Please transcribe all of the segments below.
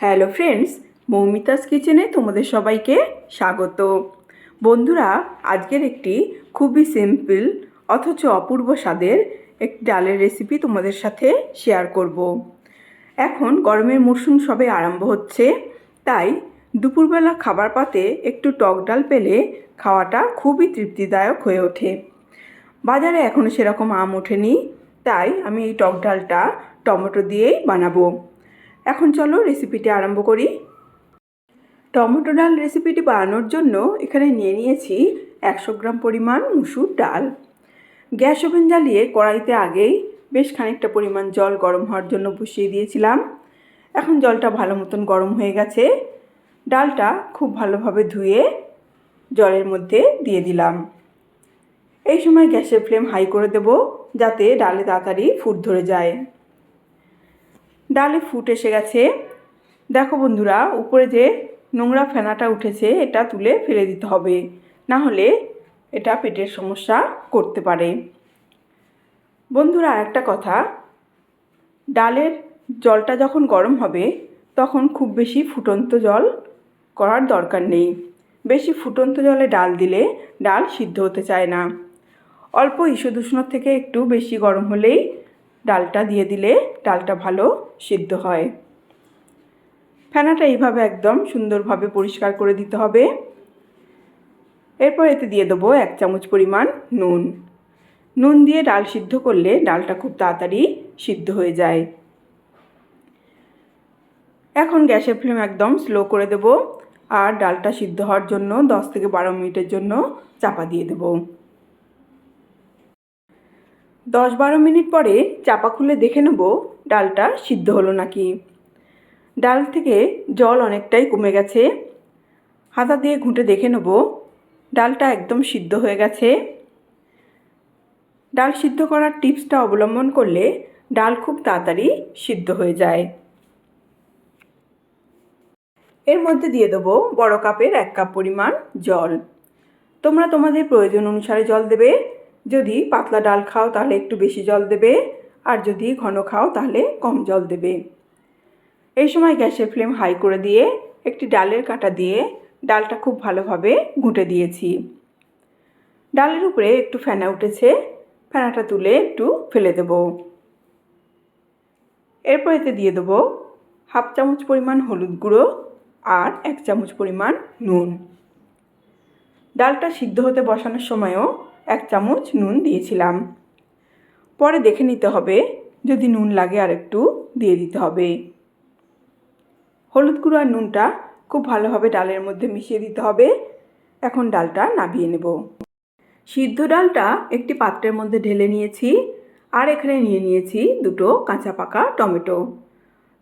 Hello friends, Moumita's কিচেনে তোমাদের সবাইকে স্বাগত। বন্ধুরা, আজকের একটি খুবই সিম্পল অথচ অপূর্ব স্বাদের একটি ডালের রেসিপি তোমাদের সাথে শেয়ার করব। এখন গরমের মরশুম সবে আরম্ভ হচ্ছে, তাই দুপুরবেলা খাবার পাতে একটু টক ডাল পেলে খাওয়াটা খুবই তৃপ্তিদায়ক হয়ে ওঠে। বাজারে এখনও সেরকম আম ওঠেনি, তাই আমি এই টক ডালটা টমেটো দিয়েই বানাবো। এখন চলো রেসিপিটি আরম্ভ করি। টমেটো ডাল রেসিপিটি বানানোর জন্য এখানে নিয়ে নিয়েছি একশো গ্রাম পরিমাণ মুসুর ডাল। গ্যাস ওভেন জ্বালিয়ে কড়াইতে আগেই বেশ খানিকটা পরিমাণ জল গরম হওয়ার জন্য বসিয়ে দিয়েছিলাম। এখন জলটা ভালো মতন গরম হয়ে গেছে। ডালটা খুব ভালোভাবে ধুয়ে জলের মধ্যে দিয়ে দিলাম। এই সময় গ্যাসের ফ্লেম হাই করে দেব যাতে ডালে তাড়াতাড়ি ফুট ধরে যায়। ডালে ফুট এসে গেছে। দেখো বন্ধুরা, উপরে যে নোংরা ফেনাটা উঠেছে, এটা তুলে ফেলে দিতে হবে। না হলে এটা পেটের সমস্যা করতে পারে। বন্ধুরা, আরেকটা কথা। ডালের জলটা যখন গরম হবে, তখন খুব বেশি ফুটন্ত জল করার দরকার নেই। বেশি ফুটন্ত জলে ডাল দিলে ডাল সিদ্ধ হতে চায় না। অল্প ঈষদুষ্ণ থেকে একটু বেশি গরম হলেই ডালটা দিয়ে দিলে ডালটা ভালো সিদ্ধ হয়। ফেনাটা এইভাবে একদম সুন্দরভাবে পরিষ্কার করে দিতে হবে। এরপর এতে দিয়ে দেবো এক চামচ পরিমাণ নুন। নুন দিয়ে ডাল সিদ্ধ করলে ডালটা খুব তাড়াতাড়ি সিদ্ধ হয়ে যায়। এখন গ্যাসের ফ্লেম একদম স্লো করে দেব আর ডালটা সিদ্ধ হওয়ার জন্য দশ থেকে বারো মিনিটের জন্য চাপা দিয়ে দেব। দশ বারো মিনিট পরে চাপা খুলে দেখে নেব ডালটা সিদ্ধ হলো নাকি। ডাল থেকে জল অনেকটাই কমে গেছে। হাতা দিয়ে ঘুঁটে দেখে নেব ডালটা একদম সিদ্ধ হয়ে গেছে। ডাল সিদ্ধ করার টিপসটা অবলম্বন করলে ডাল খুব তাড়াতাড়ি সিদ্ধ হয়ে যায়। এর মধ্যে দিয়ে দেবো বড় কাপের এক কাপ পরিমাণ জল। তোমরা তোমাদের প্রয়োজন অনুসারে জল দেবে। যদি পাতলা ডাল খাও তাহলে একটু বেশি জল দেবে, আর যদি ঘন খাও তাহলে কম জল দেবে। এই সময় গ্যাসের ফ্লেম হাই করে দিয়ে একটি ডালের কাঁটা দিয়ে ডালটা খুব ভালোভাবে ঘুঁটে দিয়েছি। ডালের উপরে একটু ফেনা উঠেছে, ফেনাটা তুলে একটু ফেলে দেব। এরপর এতে দিয়ে দেবো হাফ চামচ পরিমাণ হলুদ গুঁড়ো আর এক চামচ পরিমাণ নুন। ডালটা সিদ্ধ হতে বসানোর সময়ও এক চামচ নুন দিয়েছিলাম। পরে দেখে নিতে হবে, যদি নুন লাগে আর একটু দিয়ে দিতে হবে। হলুদ গুঁড়ো আর নুনটা খুব ভালোভাবে ডালের মধ্যে মিশিয়ে দিতে হবে। এখন ডালটা নাবিয়ে নেব। সিদ্ধ ডালটা একটি পাত্রের মধ্যে ঢেলে নিয়েছি আর এখানে নিয়ে নিয়েছি দুটো কাঁচা পাকা টমেটো।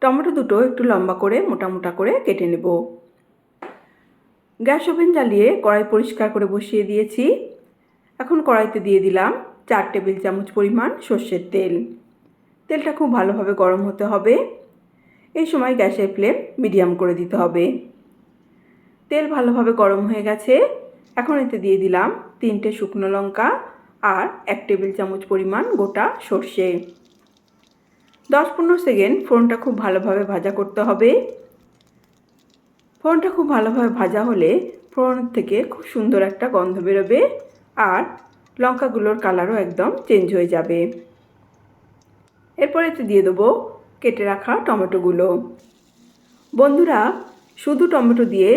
টমেটো দুটো একটু লম্বা করে, মোটা মোটা করে কেটে নেব। গ্যাস ওভেন জ্বালিয়ে কড়াই পরিষ্কার করে বসিয়ে দিয়েছি। এখন কড়াইতে দিয়ে দিলাম চার টেবিল চামচ পরিমাণ সর্ষের তেল। তেলটা খুব ভালোভাবে গরম হতে হবে। এই সময় গ্যাসের ফ্লেম মিডিয়াম করে দিতে হবে। তেল ভালোভাবে গরম হয়ে গেছে। এখন এতে দিয়ে দিলাম তিনটে শুকনো লঙ্কা আর এক টেবিল চামচ পরিমাণ গোটা সর্ষে। দশ পনেরো সেকেন্ড ফোড়নটা খুব ভালোভাবে ভাজা করতে হবে। ফোড়নটা খুব ভালোভাবে ভাজা হলে ফোড়ন থেকে খুব সুন্দর একটা গন্ধ বেরোবে আর লঙ্কাগুলোর কালারও একদম চেঞ্জ হয়ে যাবে। এরপর এতে দিয়ে দেবো কেটে রাখা টমেটোগুলো। বন্ধুরা, শুধু টমেটো দিয়ে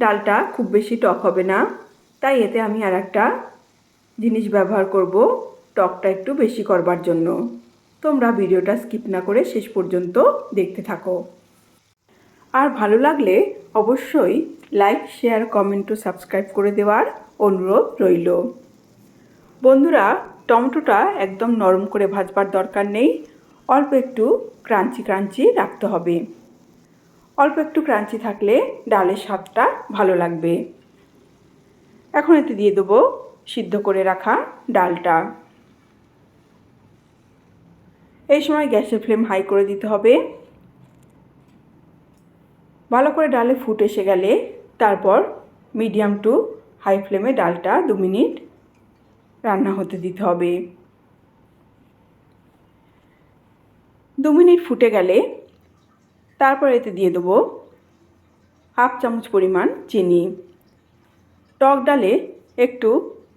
ডালটা খুব বেশি টক হবে না, তাই এতে আমি আর একটা জিনিস ব্যবহার করব, টকটা একটু বেশি করবার জন্য। তোমরা ভিডিওটা স্কিপ না করে শেষ পর্যন্ত দেখতে থাকো। আর ভালো লাগলে অবশ্যই লাইক শেয়ার কমেন্ট ও সাবস্ক্রাইব করে দেওয়ার অনুরোধ রইল। বন্ধুরা, টমেটোটা একদম নরম করে ভাজবার দরকার নেই। অল্প একটু ক্রাঞ্চি ক্রাঞ্চি রাখতে হবে। অল্প একটু ক্রাঞ্চি থাকলে ডালের স্বাদটা ভালো লাগবে। এখন এতে দিয়ে দেবো সিদ্ধ করে রাখা ডালটা। এই সময় গ্যাসের ফ্লেম হাই করে দিতে হবে। ভালো করে ডালে ফুট এসে গেলে তারপর মিডিয়াম টু হাই ফ্লেমে ডালটা দু মিনিট রান্না হতে দিতে হবে। দু মিনিট ফুটে গেলে তারপর এতে দিয়ে দেবো হাফ চামচ পরিমাণ চিনি। টক ডালে একটু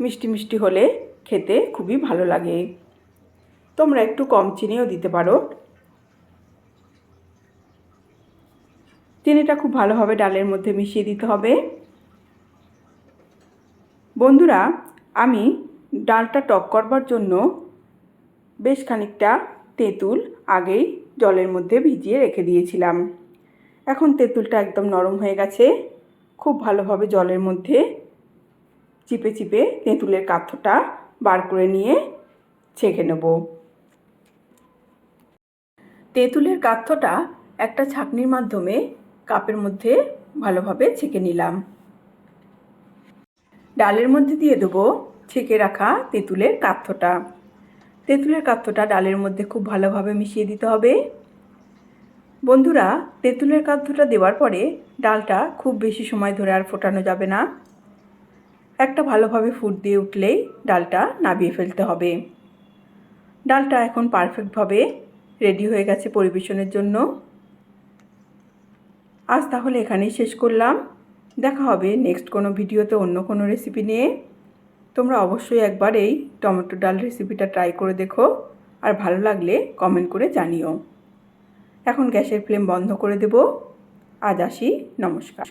মিষ্টি মিষ্টি হলে খেতে খুবই ভালো লাগে। তোমরা একটু কম চিনিও দিতে পারো। চিনিটা খুব ভালোভাবে ডালের মধ্যে মিশিয়ে দিতে হবে। বন্ধুরা, আমি ডালটা টক করবার জন্য বেশ খানিকটা তেঁতুল আগেই জলের মধ্যে ভিজিয়ে রেখে দিয়েছিলাম। এখন তেঁতুলটা একদম নরম হয়ে গেছে। খুব ভালোভাবে জলের মধ্যে চিপে চিপে তেঁতুলের কাঠটা বার করে নিয়ে ছেঁকে নেব। তেঁতুলের কাঠটা একটা ছাঁকনির মাধ্যমে কাপের মধ্যে ভালোভাবে ছেঁকে নিলাম। ডালের মধ্যে দিয়ে দেবো ছেঁকে রাখা তেঁতুলের কাঠটা তেঁতুলের কাঠটা ডালের মধ্যে খুব ভালোভাবে মিশিয়ে দিতে হবে। বন্ধুরা, তেঁতুলের কাঠটা দেওয়ার পরে ডালটা খুব বেশি সময় ধরে আর ফোটানো যাবে না। একটা ভালোভাবে ফুট দিয়ে উঠলেই ডালটা নাবিয়ে ফেলতে হবে। ডালটা এখন পারফেক্টভাবে রেডি হয়ে গেছে পরিবেশনের জন্য। আজ তাহলে এখানেই শেষ করলাম। দেখা হবে নেক্সট কোনো ভিডিওতে অন্য কোনো রেসিপি নিয়ে। তোমরা অবশ্যই একবার এই টমেটো ডাল রেসিপিটা ট্রাই করে দেখো। আর ভালো লাগলে কমেন্ট করে জানিও। এখন গ্যাসের ফ্লেম বন্ধ করে দেব। আজ আসি, নমস্কার।